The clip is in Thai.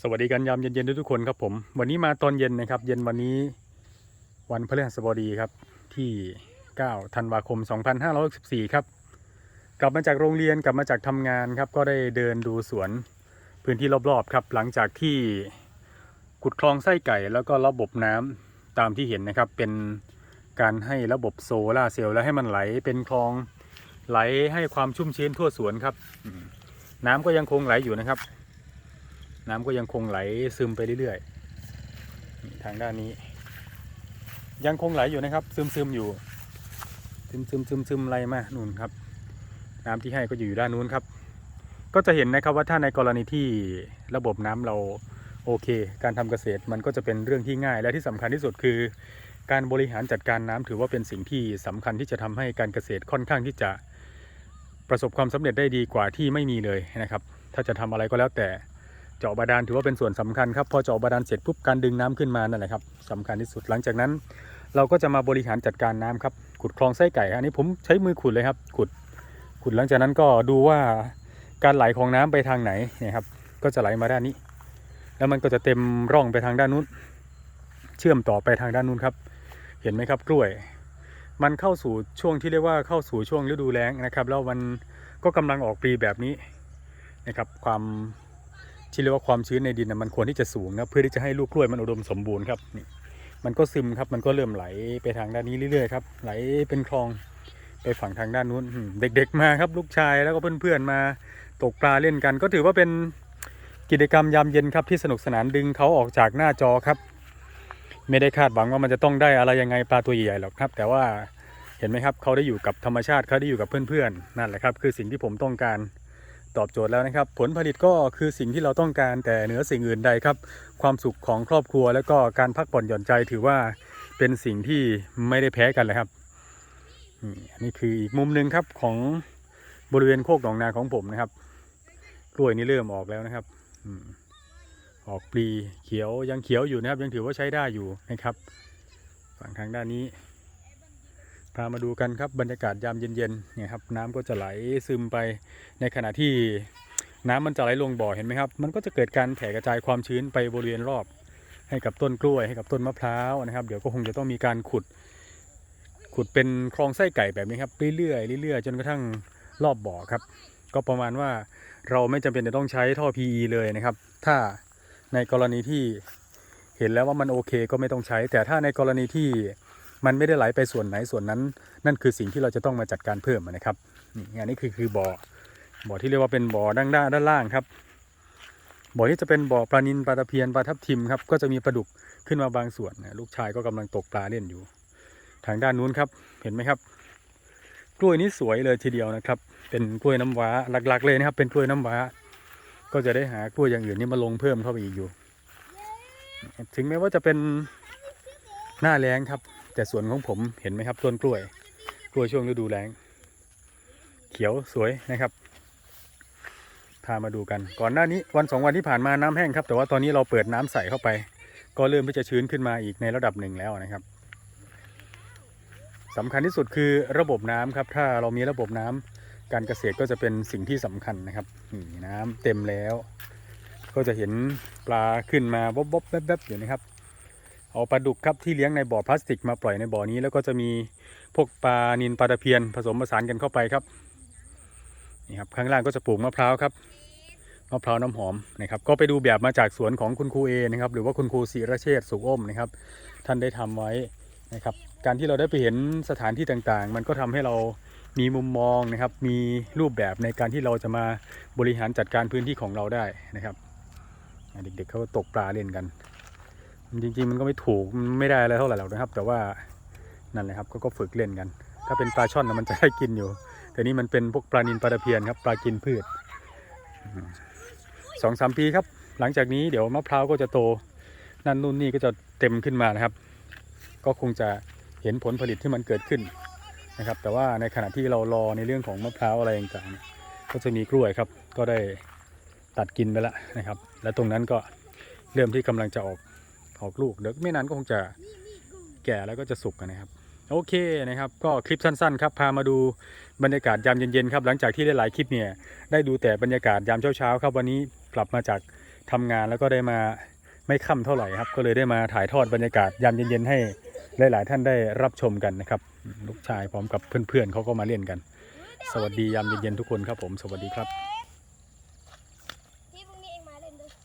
สวัสดีกันยามเย็นๆทุกคนครับผมวันนี้มาตอนเย็นนะครับ เย็นวันนี้วันพฤหัสบดีครับ ที่ 9 ธันวาคม 2564 ครับ กลับมาจากโรงเรียนกลับมาจากทำงานครับ ก็ได้เดินดูสวนพื้นที่รอบๆครับ หลังจากที่ขุดคลองไส้ไก่แล้วก็ระบบน้ำตามที่เห็นนะครับ เป็นการให้ระบบโซล่าเซลล์แล้วให้มันไหลเป็นคลองไหลให้ความชุ่มชื้นทั่วสวนครับ น้ำก็ยังคงไหลอยู่นะครับ น้ำก็ยังคงไหลซึมไปเรื่อยๆ ทางด้านนี้ ยังคงไหลอยู่นะครับ ซึมซึมอยู่ ซึมซึมซึมซึมไหลมานู่นครับ น้ำที่ให้ก็อยู่อยู่ด้านนู้นครับ ก็จะเห็นนะครับว่าถ้าในกรณีที่ระบบน้ำเราโอเค การทำเกษตรมันก็จะเป็นเรื่องที่ง่าย และที่สำคัญที่สุดคือ การบริหารจัดการน้ำถือว่าเป็นสิ่งที่สำคัญที่จะทำให้การเกษตรค่อนข้างที่จะประสบความสำเร็จได้ดีกว่าที่ไม่มีเลยนะครับ ถ้าจะทำอะไรก็แล้วแต่ เจาะบาดาลถือว่าเป็นส่วนสำคัญครับพอเจาะบาดาลเสร็จปุ๊บการดึงน้ำขึ้นมานั่นแหละครับสำคัญที่สุดหลังจากนั้น เราก็จะมาบริหารจัดการน้ำครับขุดคลองไส้ไก่อันนี้ผมใช้มือขุดเลยครับขุดขุดหลังจากนั้นก็ดูว่าการไหลของน้ำไปทางไหนเนี่ยครับก็จะไหลมาด้านนี้ แล้วมันก็จะเต็มร่องไปทางด้านนู้น เชื่อมต่อไปทางด้านนู้นครับ เห็นไหมครับกล้วย มันเข้าสู่ช่วงที่เรียกว่าเข้าสู่ช่วงฤดูแล้งนะครับ แล้วมันก็กำลังออกปลีแบบนี้นะครับความ ที่เรียกว่าความชื้นในดินนะมันควรที่จะสูงนะเพื่อที่จะให้ลูกกล้วยมันอุดมสมบูรณ์ครับนี่มันก็ซึมครับมันก็เริ่มไหลไปทางด้านนี้เรื่อยๆครับไหลเป็นคลองไปฝั่งทางด้านนู้นเด็ก ๆ มาครับลูกชายแล้วก็เพื่อนๆมาตกปลาเล่นกัน ก็ถือว่าเป็นกิจกรรมยามเย็นครับที่สนุกสนานดึงเขาออกจากหน้าจอครับ ไม่ได้คาดหวังว่ามันจะต้องได้อะไรยังไงปลาตัวใหญ่ๆหรอกครับ แต่ว่าเห็นไหมครับเขาได้อยู่กับธรรมชาติเขาได้อยู่กับเพื่อนๆนั่นแหละครับ คือสิ่งที่ผมต้องการ ตอบโจทย์แล้วนะครับ ผลผลิตก็คือสิ่งที่เราต้องการแต่เหนือสิ่งอื่นใดครับ ความสุขของครอบครัว แล้วก็การพักผ่อนหย่อนใจถือว่าเป็นสิ่งที่ไม่ได้แพ้กันเลยครับนี่อันนี้คืออีกมุมหนึ่งครับของบริเวณโคกหนองนาของผมนะครับกล้วยนี่เริ่มออกแล้วนะครับออกปลีเขียวยังเขียวอยู่นะครับ ยังถือว่าใช้ได้อยู่นะครับ ฝั่งทางด้านนี้ พามาดูกันครับบรรยากาศยามเย็นๆเนี่ยครับน้ำก็จะไหลซึมไปในขณะที่น้ำมันจะไหลลงบ่อเห็นไหมครับ มันก็จะเกิดการแผ่กระจายความชื้นไปบริเวณรอบ ให้กับต้นกล้วยให้กับต้นมะพร้าวนะครับ เดี๋ยวก็คงจะต้องมีการขุด ขุดเป็นคลองไส้ไก่แบบนี้ครับเรื่อยๆเรื่อยๆจนกระทั่งรอบบ่อครับ ก็ประมาณว่าเราไม่จำเป็นจะต้องใช้ท่อ PE เลยนะครับ ถ้าในกรณีที่เห็นแล้วว่ามันโอเคก็ไม่ต้องใช้ แต่ถ้าในกรณีที่ มันไม่ได้ไหลไปส่วนไหนส่วนนั้น นั่นคือสิ่งที่เราจะต้องมาจัดการเพิ่มนะครับนี่อันนี้คือคือบ่อบ่อที่เรียกว่าเป็นบ่อด้านด้านด้านล่างครับบ่อนี้จะเป็นบ่อปลานินปลาตะเพียนปลาทับทิมครับก็จะมีปลาดุกขึ้นมาบางส่วนนะลูกชายก็กำลังตกปลาเล่นอยู่ ทางด้านนู้นครับเห็นไหมครับ กล้วยนี้สวยเลยทีเดียวนะครับ เป็นกล้วยน้ำว้าหลักๆ เลยนะครับ เป็นกล้วยน้ำว้า ก็จะได้หากล้วยอย่างอื่นนี่มาลงเพิ่มเข้าไปอีกอยู่ ถึงแม้ว่าจะเป็นหน้าแล้งครับ แต่สวนของผมเห็นไหมครับต้นกล้วย กล้วยช่วงฤดูแล้ง เขียวสวยนะครับ พามาดูกัน ก่อนหน้านี้วันสองวันที่ผ่านมาน้ำแห้งครับ แต่ว่าตอนนี้เราเปิดน้ำใส่เข้าไป ก็เริ่มที่จะชื้นขึ้นมาอีกในระดับหนึ่งแล้วนะครับสำคัญที่สุดคือระบบน้ำครับ ถ้าเรามีระบบน้ำการเกษตรก็จะเป็นสิ่งที่สำคัญนะครับนี่น้ำเต็มแล้ว ก็จะเห็นปลาขึ้นมาบ๊อบๆแวบๆอยู่นะครับ เอาปลาดุกครับที่เลี้ยงในบ่อพลาสติกมาปล่อยในบ่อนี้ แล้วก็จะมีพวกปลานินปลาตะเพียนผสมผสานกันเข้าไปครับนี่ครับข้างล่างก็จะปลูกมะพร้าวครับมะพร้าวน้ำหอมนะครับ ก็ไปดูแบบมาจากสวนของคุณครูเอนะครับ หรือว่าคุณครูศิรเชษฐสุขอ้มนะครับ ท่านได้ทำไว้นะครับ การที่เราได้ไปเห็นสถานที่ต่างๆ มันก็ทำให้เรามีมุมมองนะครับ มีรูปแบบในการที่เราจะมาบริหารจัดการพื้นที่ของเราได้นะครับ เด็กๆเขาตกปลาเล่นกัน จริงๆมันก็ไม่ถูกไม่ได้อะไรเท่าไหร่หรอกนะครับ แต่ว่านั่นแหละครับก็ก็ฝึกเล่นกัน ถ้าเป็นปลาช่อนนะมันจะได้กินอยู่ แต่นี่มันเป็นพวกปลานินปลาตะเพียนครับปลากินพืชสองสามปีครับ หลังจากนี้เดี๋ยวมะพร้าวก็จะโตนั่นนู่นนี่ก็จะเต็มขึ้นมานะครับ ก็คงจะเห็นผลผลิตที่มันเกิดขึ้นนะครับ แต่ว่าในขณะที่เรารอในเรื่องของมะพร้าวอะไรต่างๆก็จะมีกล้วยครับ ก็ได้ตัดกินไปแล้วนะครับ และตรงนั้นก็เริ่มที่กำลังจะออก ออกลูกเดี๋ยวไม่นานก็คงจะแก่แล้วก็จะสุกกันนะครับ โอเคนะครับ ก็คลิปสั้นๆครับพามาดูบรรยากาศยามเย็นๆครับหลังจากที่ได้หลายคลิปเนี่ยได้ดูแต่บรรยากาศยามเช้าๆครับวันนี้กลับมาจากทำงานแล้วก็ได้มาไม่ค่ำเท่าไหร่ครับ ก็เลยได้มาถ่ายทอดบรรยากาศยามเย็นๆให้หลายๆท่านได้รับชมกันนะครับ ลูกชายพร้อมกับเพื่อนๆเขาก็มาเล่นกัน สวัสดียามเย็นๆทุกคนครับผม สวัสดีครับ